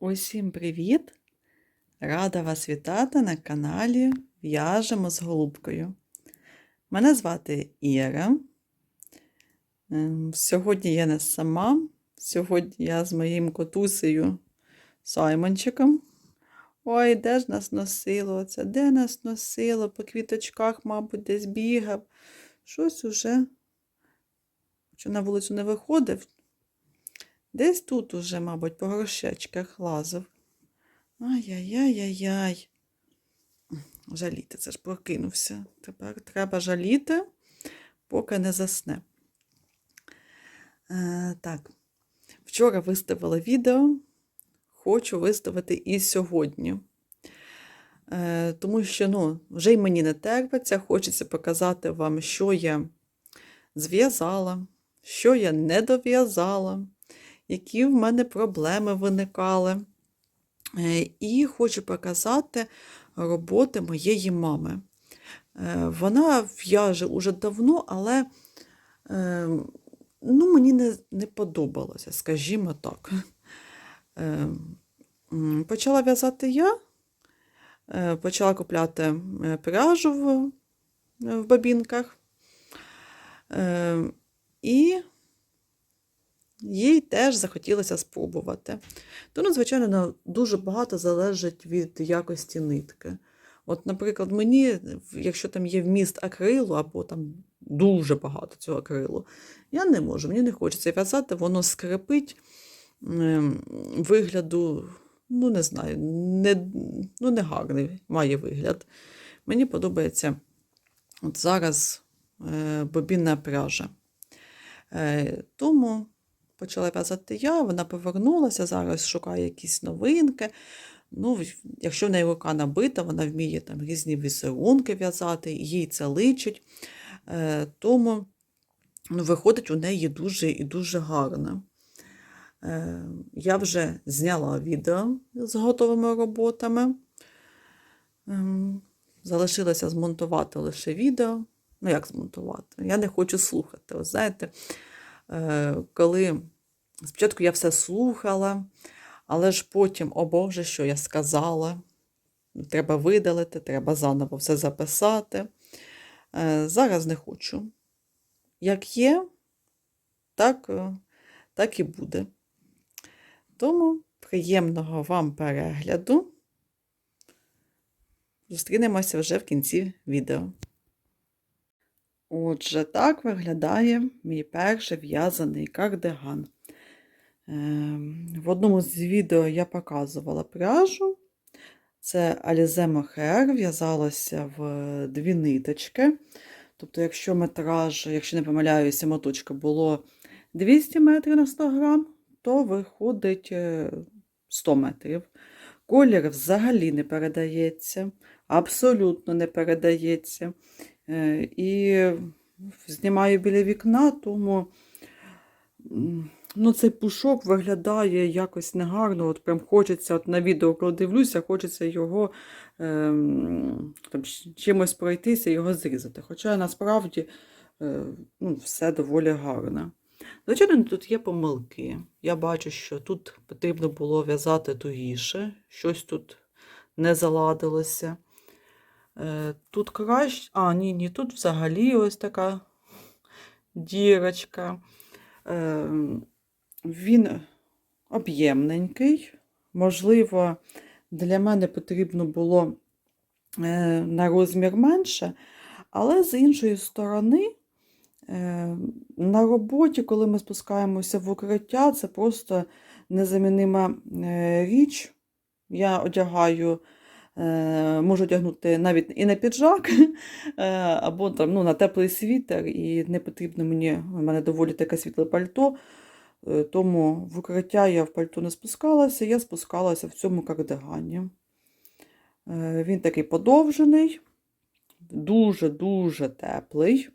Усім привіт! Рада вас вітати на каналі В'яжемо з голубкою. Мене звати Іра. Ем, Сьогодні я не сама. Сьогодні я з моїм котусею Саймончиком. Ой, де ж нас носило? Це де нас носило? По квіточках, мабуть, десь бігав. Щось уже, що на вулицю не виходив, Десь тут уже, мабуть, по горшечках лазив. Ай-яй-яй-яй-яй. Жаліти, це ж прокинувся. Тепер треба жаліти, поки не засне. Е, так, вчора виставила відео, хочу виставити і сьогодні. Е, тому що ну, вже й мені не терпиться, хочеться показати вам, що я зв'язала, що я не дов'язала які в мене проблеми виникали. Е, І хочу показати роботи моєї мами. Е, Вона в'яже уже давно, але е, ну, мені не, не подобалося, скажімо так. Почала в'язати я, почала купляти пряжу в, в бабінках. І їй теж захотілося спробувати. То, ну, звичайно, дуже багато залежить від якості нитки. От, наприклад, мені, якщо там є вміст акрилу, або там дуже багато цього акрилу, я не можу, мені не хочеться в'язати, воно скрипить ем, вигляду, ну, не знаю, не, ну, не гарний має вигляд. Мені подобається от зараз е, бобінна пряжа. Е, тому почала в'язати я, вона повернулася, зараз шукає якісь новинки. Ну, якщо в неї рука набита, вона вміє там різні візерунки в'язати, їй це личить. Е, тому ну, виходить у неї дуже і дуже гарно. Е, я вже зняла відео з готовими роботами. Ем, залишилося змонтувати лише відео. Ну, як змонтувати? Я не хочу слухати. Ось знаєте, коли спочатку я все слухала, але ж потім, о Боже, що я сказала, треба видалити, треба заново все записати. Е, Зараз не хочу. Як є, так, е, так і буде. Тому приємного вам перегляду. Зустрінемося вже в кінці відео. Отже, так виглядає мій перший в'язаний кардиган. Ем, В одному з відео я показувала пряжу. Це Alize Mohair, в'язалося в дві ниточки. Тобто, якщо метраж, якщо не помиляюся, моточка було 200 метрів на 100 грам, то виходить е, 100 метрів. Колір взагалі не передається, абсолютно не передається. Е, І знімаю біля вікна, тому ну, цей пушок виглядає якось негарно. От прям хочеться, от на відео, коли дивлюся, хочеться його ем, там, чимось пройтися його зрізати. Хоча насправді е, ну, все доволі гарно. Звичайно, тут є помилки. Я бачу, що тут потрібно було в'язати тугіше, щось тут не заладилося. Е, Тут краще. А, ні, ні, тут взагалі ось така дірочка. Е, Він об'ємненький. Можливо, для мене потрібно було е, на розмір менше, але з іншої сторони, на роботі, коли ми спускаємося в укриття, це просто незамінима річ. Я одягаю, можу одягнути навіть і на піджак, е, або там, ну, на теплий світер, і не потрібно мені, у мене доволі таке світле пальто. Е, Тому в укриття я в пальто не спускалася, я спускалася в цьому кардигані. Е, Він такий подовжений, дуже-дуже теплий.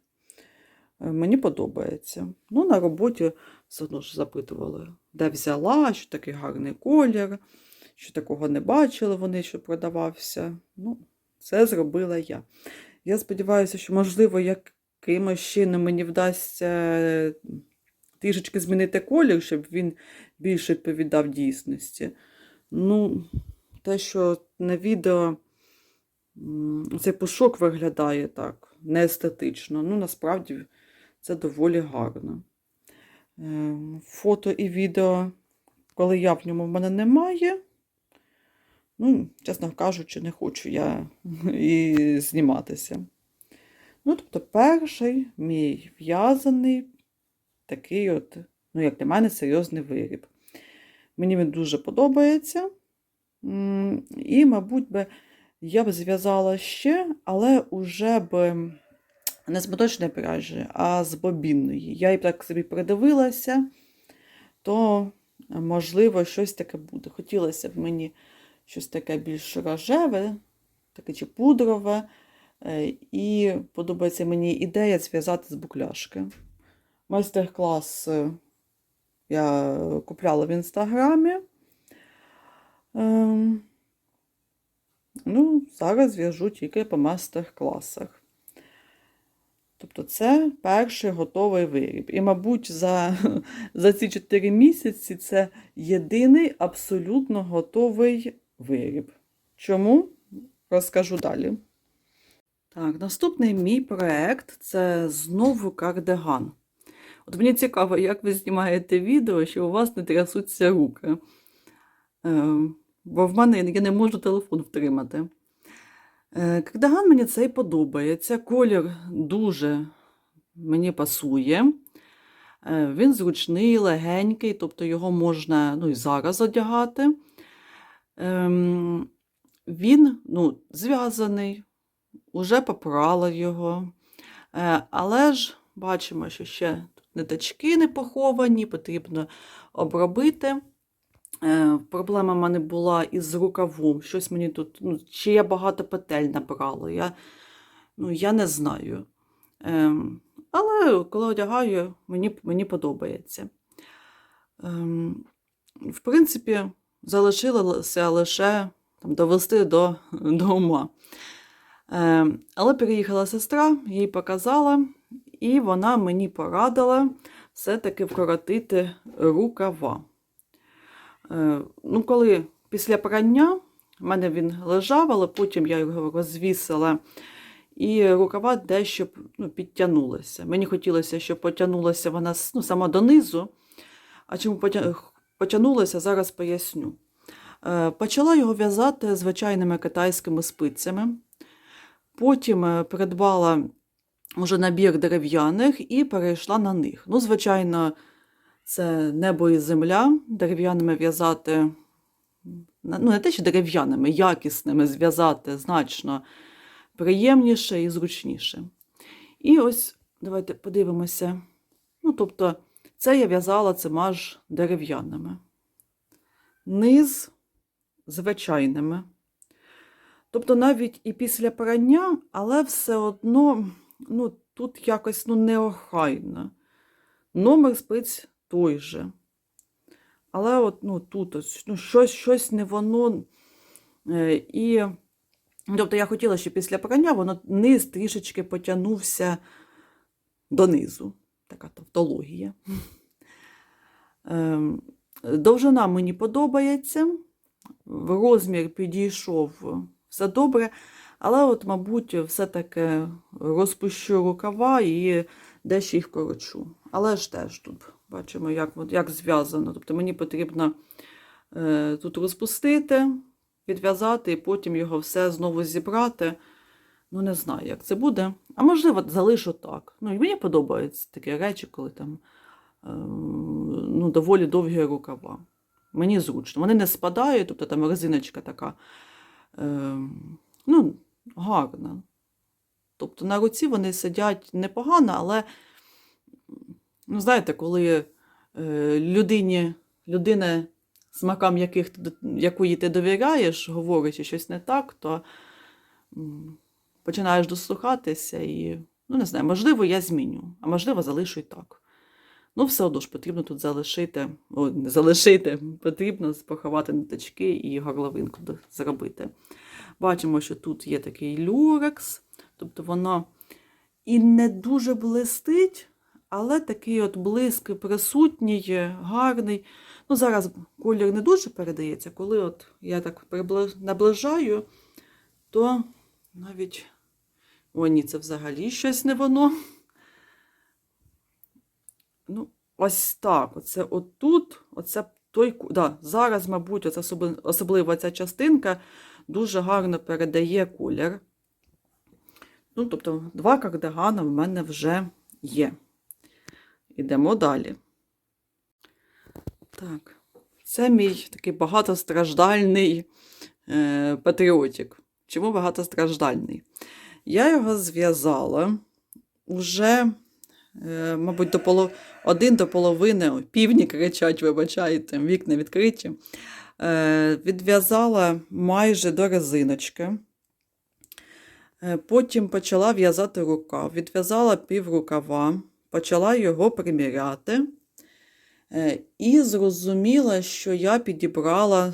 Е, Мені подобається. Ну, на роботі все одно ж запитували, де взяла, що такий гарний колір, що такого не бачили вони, що продавався. Ну, це зробила я. Я сподіваюся, що, можливо, якимось чином мені вдасться трішечки змінити колір, щоб він більше відповідав дійсності. Ну, те, що на відео цей пушок виглядає так, неестетично. Ну, насправді це доволі гарно. Е, Фото і відео, коли я в ньому в мене немає. Ну, чесно кажучи, не хочу я і зніматися. Ну, тобто, перший мій в'язаний такий от, ну, як для мене, серйозний виріб. Мені він дуже подобається. І, мабуть, би я б зв'язала ще, але уже б не з моточної пряжі, а з бобінної. Я і так собі придивилася, то, можливо, щось таке буде. Хотілося б мені щось таке більш рожеве, таке чи пудрове. Е, І подобається мені ідея зв'язати з букляшки. Майстер-клас е, я купляла в інстаграмі. Ем, Ну, зараз в'яжу тільки по майстер-класах. Тобто це перший готовий виріб. І, мабуть, за, за ці 4 місяці це єдиний абсолютно готовий виріб. Чому? Розкажу далі. Так, наступний мій проект це знову кардиган. От мені цікаво, як ви знімаєте відео, що у вас не трясуться руки. Е, бо в мене я не можу телефон втримати. Е, кардиган мені цей подобається. Колір дуже мені пасує. Е, він зручний, легенький, тобто його можна ну, і зараз одягати. Ем, він ну, зв'язаний, уже попрала його. Е, але ж бачимо, що ще тут ниточки не поховані, потрібно обробити. Е, Проблема в мене була із рукавом. Щось мені тут, ну, чи я багато петель набрала, я, ну, я не знаю. Ем, але коли одягаю, мені, мені подобається. Ем, в принципі, залишилося лише там, довести до, до ума. Ем, але переїхала сестра, їй показала, і вона мені порадила все-таки вкоротити рукава. Е, Ну, коли після прання в мене він лежав, але потім я його розвісила, і рукава дещо ну, підтягнулися. Мені хотілося, щоб потягнулася вона ну, сама донизу. А чому потя- потягнулася, зараз поясню. Е, Почала його в'язати звичайними китайськими спицями. Потім е, придбала вже набір дерев'яних і перейшла на них. Ну, звичайно, це небо і земля. Дерев'яними в'язати, ну, не те, що дерев'яними, якісними зв'язати значно приємніше і зручніше. І ось давайте подивимося. Ну, тобто, це я в'язала цимаж дерев'яними. Низ звичайними. Тобто навіть і після прання, але все одно ну, тут якось ну, неохайно. Номер спиць той же. Але от, ну, тут ось, ну, щось, щось не воно. Е, і, тобто я хотіла, щоб після прання воно низ трішечки потягнувся донизу. Така тавтологія. Е, довжина мені подобається. Розмір підійшов все добре. Але, от, мабуть, все-таки розпущу рукава і дещо їх корочу. Але ж теж тут бачимо, як, як зв'язано. Тобто мені потрібно е, тут розпустити, відв'язати і потім його все знову зібрати. Ну, не знаю, як це буде. А можливо, залишу так. Ну, і мені подобаються такі речі, коли там е, ну, доволі довгі рукава. Мені зручно. Вони не спадають, тобто там резиночка така. Е, ну, гарна. Тобто на руці вони сидять непогано, але, ну, знаєте, коли е, людині, людина, смакам яких, якої ти довіряєш, говорить що щось не так, то починаєш дослухатися і, ну, не знаю, можливо, я зміню, а можливо, залишу і так. Ну, все одно ж потрібно тут залишити, о, не залишити, потрібно поховати ниточки і горловинку зробити. Бачимо, що тут є такий люрекс, тобто воно і не дуже блистить, але такий от блиск присутній, гарний. Ну, зараз колір не дуже передається. Коли от я так наближаю, то навіть. О, ні, це взагалі щось не воно. Ну, ось так. Оце отут, оце той. Да, зараз, мабуть, оце особливо ця частинка дуже гарно передає колір. Ну, тобто, два кардигани в мене вже є. Ідемо далі. Так, це мій такий багатостраждальний е, патріотик. Чому багатостраждальний? Я його зв'язала уже, е, мабуть, до поло... один до половини, півні кричать, вибачайте, вікна відкриті. Е, відв'язала майже до резиночки. Е, Потім почала в'язати рукав, відв'язала пів рукава, почала його приміряти. І зрозуміла, що я підібрала,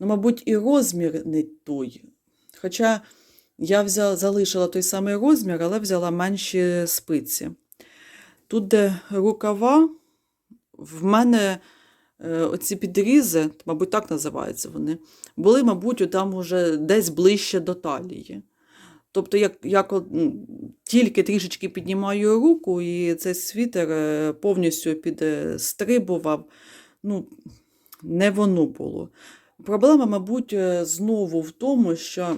ну, мабуть, і розмір не той. Хоча я взяла, залишила той самий розмір, але взяла менші спиці. Тут, де рукава, в мене е, оці підрізи, мабуть, так називаються вони, були, мабуть, там уже десь ближче до талії. Тобто, як, як тільки трішечки піднімаю руку, і цей світер е, повністю підстрибував, ну, не воно було. Проблема, мабуть, е, знову в тому, що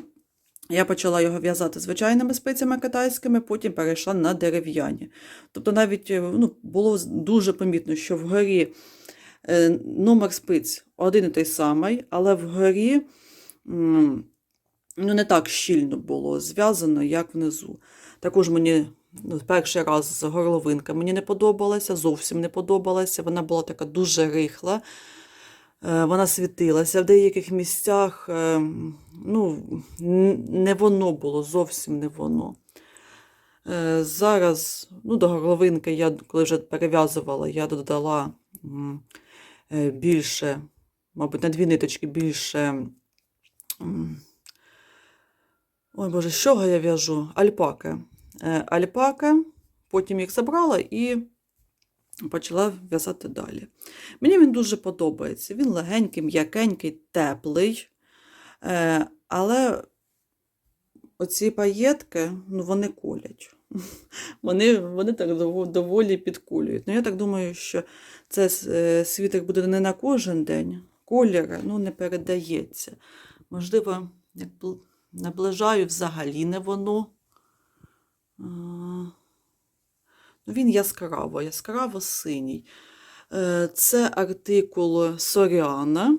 я почала його в'язати звичайними спицями китайськими, потім перейшла на дерев'яні. Тобто навіть е, ну, було дуже помітно, що вгорі е, номер спиць один і той самий, але вгорі ну, не так щільно було зв'язано, як внизу. Також мені ну, перший раз горловинка мені не подобалася, зовсім не подобалася. Вона була така дуже рихла. Е, Вона світилася в деяких місцях. е, Ну, не воно було, зовсім не воно. Е, Зараз, ну, до горловинки я, коли вже перев'язувала, я додала більше, мабуть, на дві ниточки більше. Ой, Боже, з чого я в'яжу? Альпаки. Альпаки, потім їх забрала і почала в'язати далі. Мені він дуже подобається. Він легенький, м'якенький, теплий. Е, але оці паєтки, ну, вони колять. Вони, вони так доволі підкулюють. Ну, я так думаю, що це е, світер буде не на кожен день. Колір ну, не передається. Можливо, наближаю взагалі не воно. Ну, він яскраво, яскраво синій. Е, Це артикул Соріана,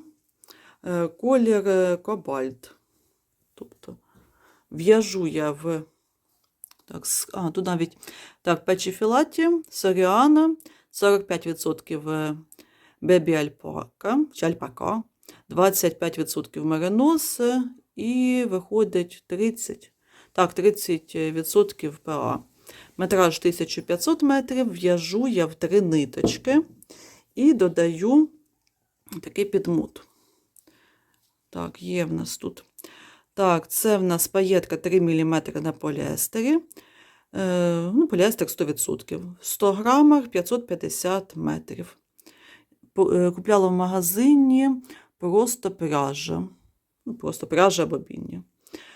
е, колір е, кобальт. Тобто в'яжу я в. Так, а, тут навіть так, печі філаті, Соріана, 45% бебі альпака, чи альпака, 25% меринос і виходить 30, так, 30% ПА. Метраж 1500 метрів, в'яжу я в три ниточки і додаю такий підмут. Так, є в нас тут. Так, це в нас паєтка 3 мм на поліестері. Е, ну, поліестер 100%. 100 грамах 550 метрів. Е, Купляла в магазині просто пряжа. Ну, просто пряжа або біння.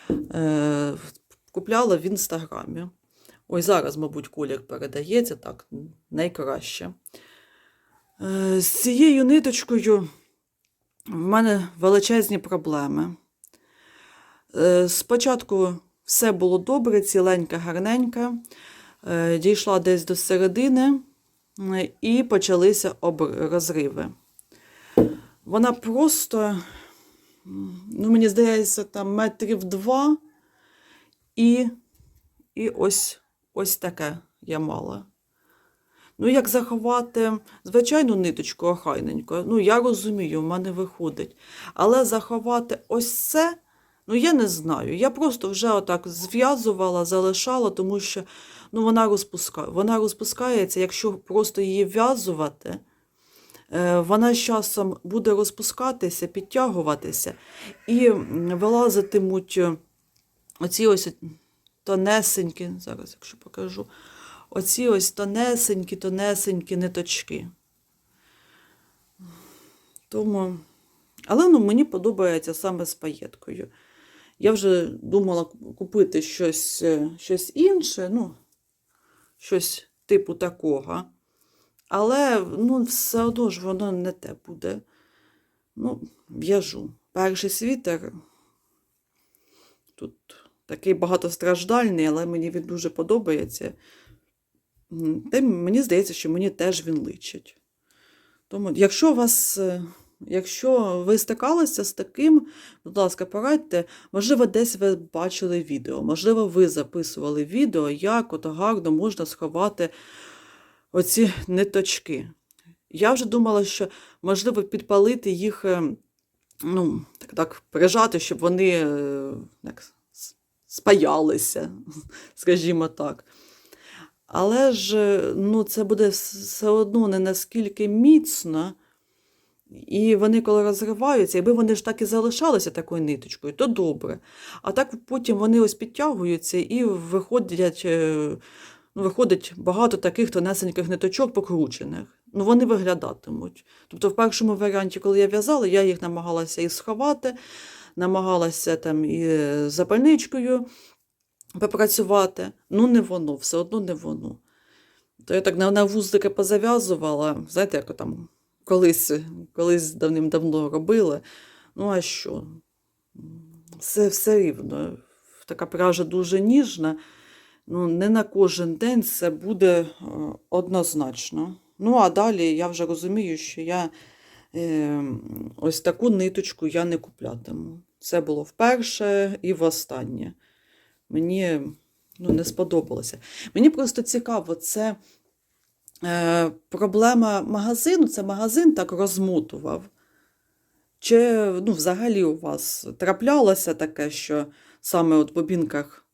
Е, Купляла в інстаграмі. Ой, зараз, мабуть, колір передається так, найкраще. Е, З цією ниточкою в мене величезні проблеми. Е, Спочатку все було добре, ціленька, гарненька. Е, Дійшла десь до середини і почалися розриви. Вона просто, ну, мені здається, там метрів два, і, і ось, ось таке я мала. Ну, як заховати звичайну ниточку охайненько, ну я розумію, в мене виходить. Але заховати ось це, ну я не знаю. Я просто вже отак зв'язувала, залишала, тому що ну, вона, розпуска... вона розпускається, якщо просто її в'язувати, е, вона з часом буде розпускатися, підтягуватися, і вилазитимуть оці ось тонесенькі, зараз, якщо покажу, оці ось тонесенькі, тонесенькі ниточки. Тому... Але ну, мені подобається саме з паєткою. Я вже думала купити щось, е, щось інше, ну, щось типу такого. Але ну, все одно ж воно не те буде. Ну, в'яжу. Перший світер тут такий багатостраждальний, але мені він дуже подобається. Та мені здається, що мені теж він личить. Тому, якщо вас, е, якщо ви стикалися з таким, будь ласка, порадьте, можливо, десь ви бачили відео, можливо, ви записували відео, як от гарно можна сховати оці ниточки. Я вже думала, що можливо підпалити їх, е, ну, так, так прижати, щоб вони е, як, спаялися, скажімо так. Але ж е, ну, це буде все одно не наскільки міцно. І вони, коли розриваються, якби вони ж так і залишалися такою ниточкою, то добре. А так потім вони ось підтягуються і виходять, е, ну, виходить багато таких тонесеньких ниточок покручених. Ну, вони виглядатимуть. Тобто, в першому варіанті, коли я в'язала, я їх намагалася і сховати, намагалася там і запальничкою попрацювати. Ну, не воно, все одно не воно. То я так на, вузлики позав'язувала, знаєте, як там колись, колись давним-давно робила. Ну, а що? Все, все рівно. Така пряжа дуже ніжна. Ну, не на кожен день це буде е, однозначно. Ну, а далі я вже розумію, що я ось таку ниточку я не куплятиму. Це було вперше і востаннє. Мені ну, не сподобалося. Мені просто цікаво, це е, проблема магазину, це магазин так розмотував. Чи ну, взагалі у вас траплялося таке, що саме от в бобінках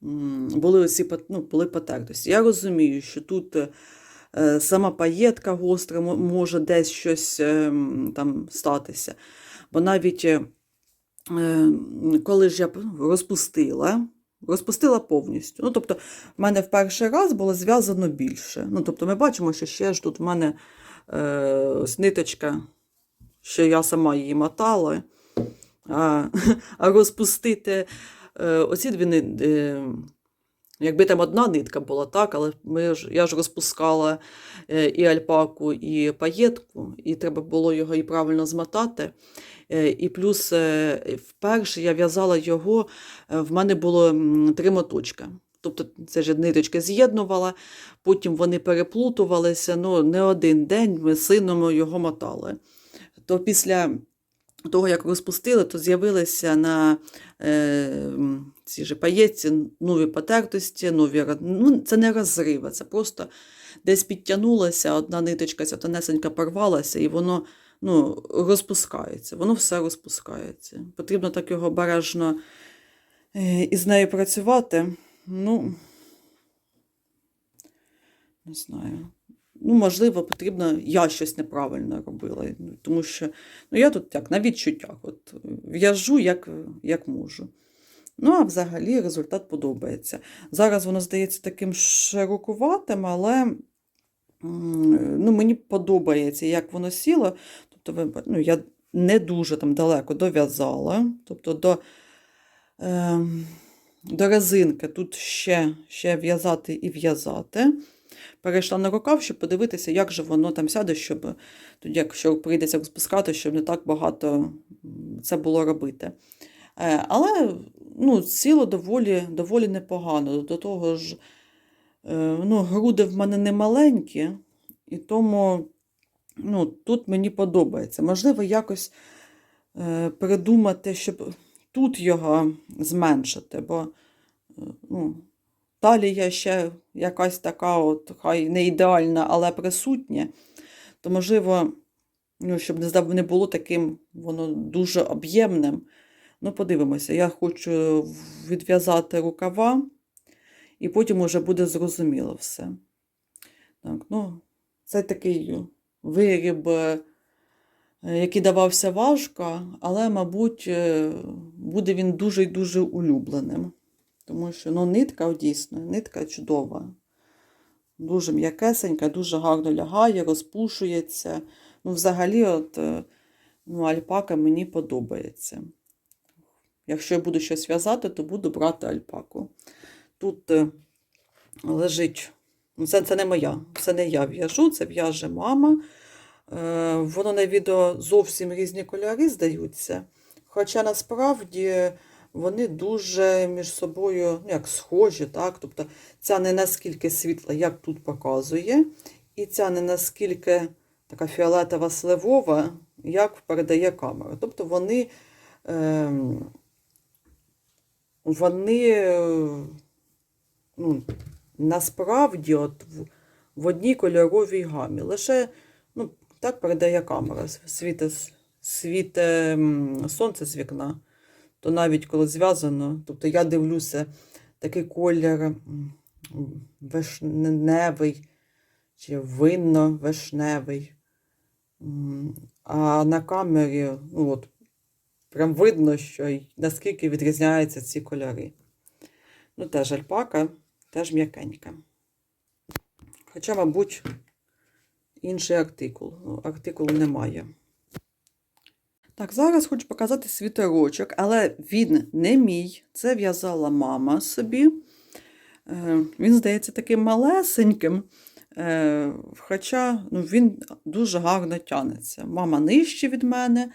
були оці ну, були потертості? Я розумію, що тут е, сама паєтка гостра може десь щось е, там статися. Бо навіть е, е, коли ж я розпустила, розпустила повністю. Ну, тобто, в мене в перший раз було зв'язано більше. Ну, тобто, ми бачимо, що ще ж тут в мене е, ось ниточка, що я сама її мотала, а, а розпустити е, оці дві е, Якби там одна нитка була, так, але ми ж, я ж розпускала е, і альпаку, і паєтку, і треба було його і правильно змотати. Е, І плюс е, вперше я в'язала його, в мене було три моточка. Тобто це ж ниточки з'єднувала, потім вони переплутувалися. Ну, не один день ми сином його мотали. То після того, як розпустили, то з'явилися на е, м, цій же паєтці нові потертості, нові ну, це не розриви, це просто десь підтягнулася, одна ниточка ця тонесенька порвалася, і воно ну, розпускається. Воно все розпускається. Потрібно так його бережно е, із нею працювати. Ну, не знаю. Ну, можливо, потрібно, я щось неправильно робила. ну, Тому що ну, я тут так, на відчуттях. От, в'яжу, як, як можу. Ну, а взагалі результат подобається. Зараз воно здається таким широкуватим, але ну, мені подобається, як воно сіло. Тобто, ну, я не дуже там далеко дов'язала. Тобто до, е, до резинки тут ще, ще в'язати і в'язати. Перейшла на рукав, щоб подивитися, як же воно там сяде, щоб тоді, якщо прийдеться розпускати, щоб не так багато це було робити. Е, Але ну, сіло доволі, доволі непогано. До того ж, е, ну, груди в мене не маленькі, і тому ну, тут мені подобається. Можливо, якось е, придумати, щоб тут його зменшити, бо е, ну, талія ще якась така, от, хай не ідеальна, але присутня, то можливо, ну, щоб не, було таким воно дуже об'ємним. Ну, подивимося, я хочу відв'язати рукава, і потім уже буде зрозуміло все. Так, ну, це такий виріб, е, який давався важко, але, мабуть, е, буде він дуже і дуже улюбленим. Тому що ну, нитка дійсно, нитка чудова. Дуже м'якесенька, дуже гарно лягає, розпушується. Ну, взагалі, от, е, Ну, альпака мені подобається. Якщо я буду щось в'язати, то буду брати альпаку. Тут е, лежить, ну, це, це не моя, це не я в'яжу, це в'яже мама. Е, Воно на відео зовсім різні кольори здаються. Хоча насправді вони дуже між собою ну, як схожі, так? Тобто ця не наскільки світла, як тут показує, і ця не наскільки така фіолетова сливова, як передає камера. Тобто вони, е, вони ну, насправді от в, одній кольоровій гамі. Лише ну, так передає камера. Світе, світе сонце з вікна. То навіть коли зв'язано, тобто я дивлюся такий колір вишневий чи винно-вишневий. А на камері, ну от, прям видно, що наскільки відрізняються ці кольори. Ну, теж альпака, теж м'якенька. Хоча, мабуть, інший артикул. Ну, артикулу немає. Так, зараз хочу показати світерочок, але він не мій. Це в'язала мама собі. Е, Він здається таким малесеньким. Е, Хоча ну, він дуже гарно тянеться. Мама нижче від мене.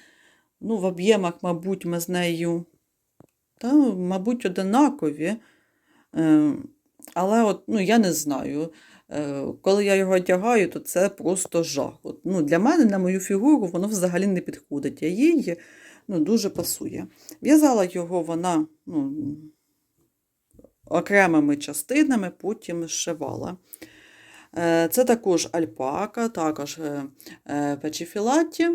Ну, в об'ємах, мабуть, ми з нею, та, мабуть, одинакові. Е, Але от, ну, я не знаю. Е, Коли я його одягаю, то це просто жах. От, ну, для мене, на мою фігуру, воно взагалі не підходить. А їй ну, дуже пасує. В'язала його вона ну, окремими частинами, потім зшивала. Е, Це також альпака, також печіфілаті,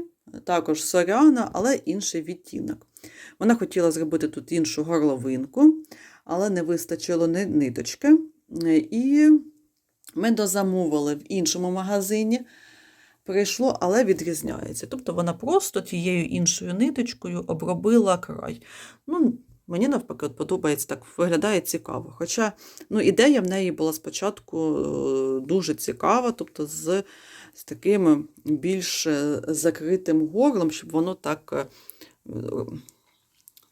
також соряна, але інший відтінок. Вона хотіла зробити тут іншу горловинку, але не вистачило ниточки. І ми дозамовили в іншому магазині. Прийшло, але відрізняється. Тобто вона просто тією іншою ниточкою обробила край. Ну, мені навпаки от подобається так, виглядає цікаво. Хоча ну, ідея в неї була спочатку е, дуже цікава, тобто з, з таким більш е, закритим горлом, щоб воно так е, е,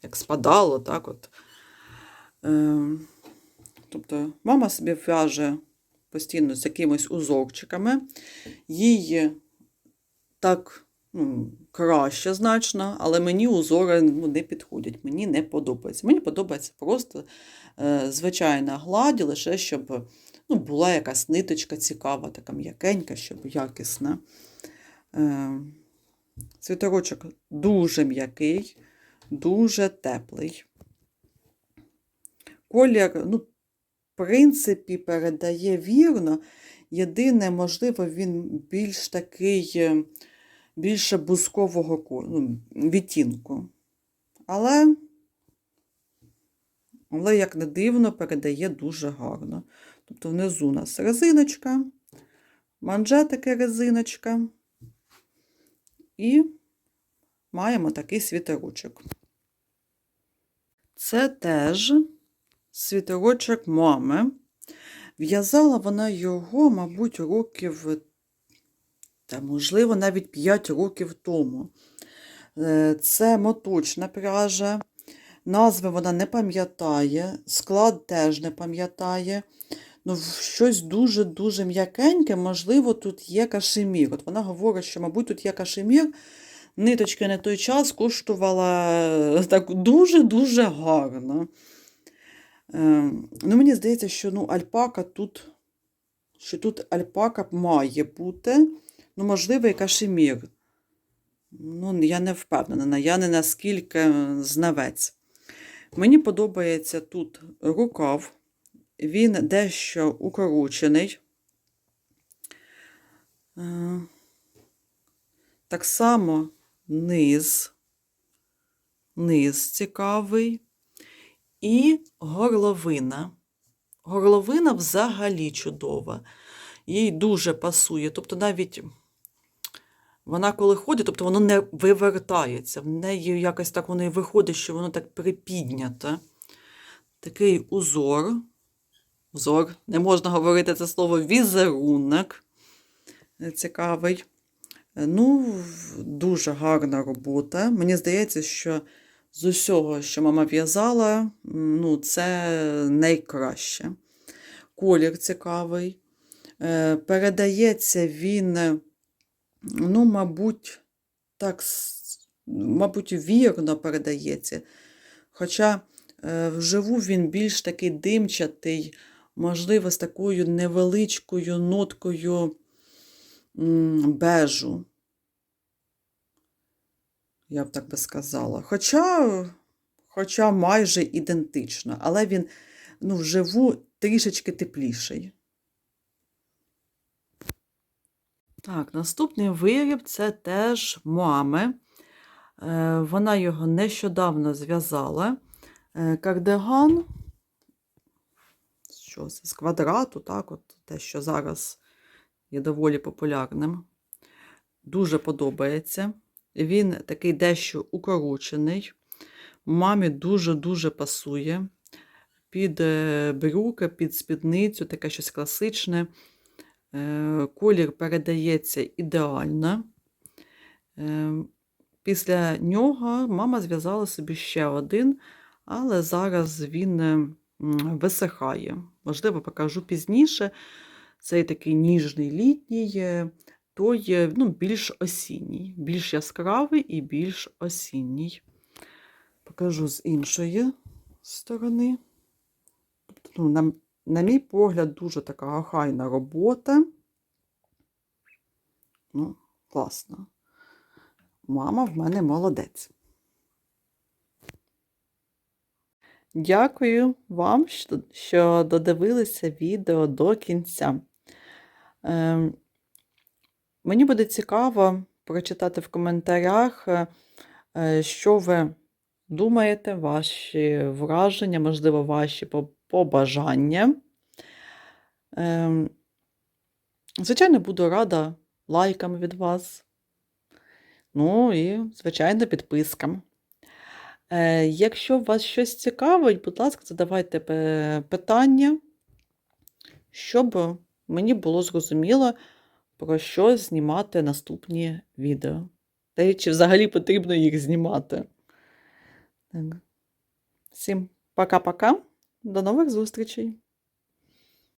як спадало. так от. Е, Тобто мама собі в'яже постійно з якимись узорчиками. Їй так ну, краще значно, але мені узори ну, не підходять, мені не подобається. Мені подобається просто е, звичайна гладь, лише щоб ну, була якась ниточка цікава, така м'якенька, щоб якісна. Е, світорочок дуже м'який, дуже теплий. Колір, ну, в принципі, передає вірно. Єдине, можливо, він більш такий, е, більше бузкового ну, відтінку. Але, але, як не дивно, передає дуже гарно. Тобто внизу у нас резиночка, манжетики резиночка. І маємо такий світерочок. Це теж світерочок мами. В'язала вона його, мабуть, років, та, можливо, навіть 5 років тому. Е, Це моточна пряжа. Назви вона не пам'ятає, склад теж не пам'ятає. Ну, щось дуже-дуже м'якеньке, можливо, тут є кашемір. От вона говорить, що, мабуть, тут є кашемір. Ниточки на той час коштувала е, так дуже-дуже гарно. Е, Ну, мені здається, що ну, альпака тут, що тут альпака має бути. Ну, можливо, і кашемір. Ну, я не впевнена, я не наскільки знавець. Мені подобається тут рукав. Він дещо укорочений. Е, Так само низ. Низ цікавий. І горловина. Горловина взагалі чудова. Їй дуже пасує. Тобто навіть вона коли ходить, тобто воно не вивертається. В неї якось так воно і виходить, що воно так припіднято. Такий узор. Узор, не можна говорити це слово візерунок. Е, Цікавий. Е, Ну, дуже гарна робота. Мені здається, що з усього, що мама в'язала, ну, це найкраще. Колір цікавий. Е, Передається він, ну, мабуть, так, мабуть, вірно передається. Хоча е, вживу він більш такий димчатий, можливо, з такою невеличкою ноткою бежу. Я б так би сказала. Хоча, хоча майже ідентично, але він ну, вживу трішечки тепліший. Так, наступний виріб це теж мами. Е, Вона його нещодавно зв'язала. Е, Кардиган. Що це? З квадрату, так, от те, що зараз є доволі популярним. Дуже подобається. Він такий дещо укорочений. Мамі дуже-дуже пасує. Під е, брюки, під спідницю, таке щось класичне. Е, Колір передається ідеально. Е, Після нього мама зв'язала собі ще один, але зараз він е, висихає. Можливо, покажу пізніше. Цей такий ніжний літній, той ну, більш осінній, більш яскравий і більш осінній. Покажу з іншої сторони. Тобто, ну, на, на мій погляд, дуже така охайна робота. Ну, класно. Мама в мене молодець. Дякую вам, що, додивилися відео до кінця. Ем, мені буде цікаво прочитати в коментарях, е, е, що ви думаєте, ваші враження, можливо, ваші побажання. Ем, звичайно, буду рада лайкам від вас. Ну і, звичайно, підпискам. Е, якщо вас щось цікавить, будь ласка, задавайте питання, щоб мені було зрозуміло, про що знімати наступні відео. Та й чи взагалі потрібно їх знімати. Так. Всім пока-пока. До нових зустрічей!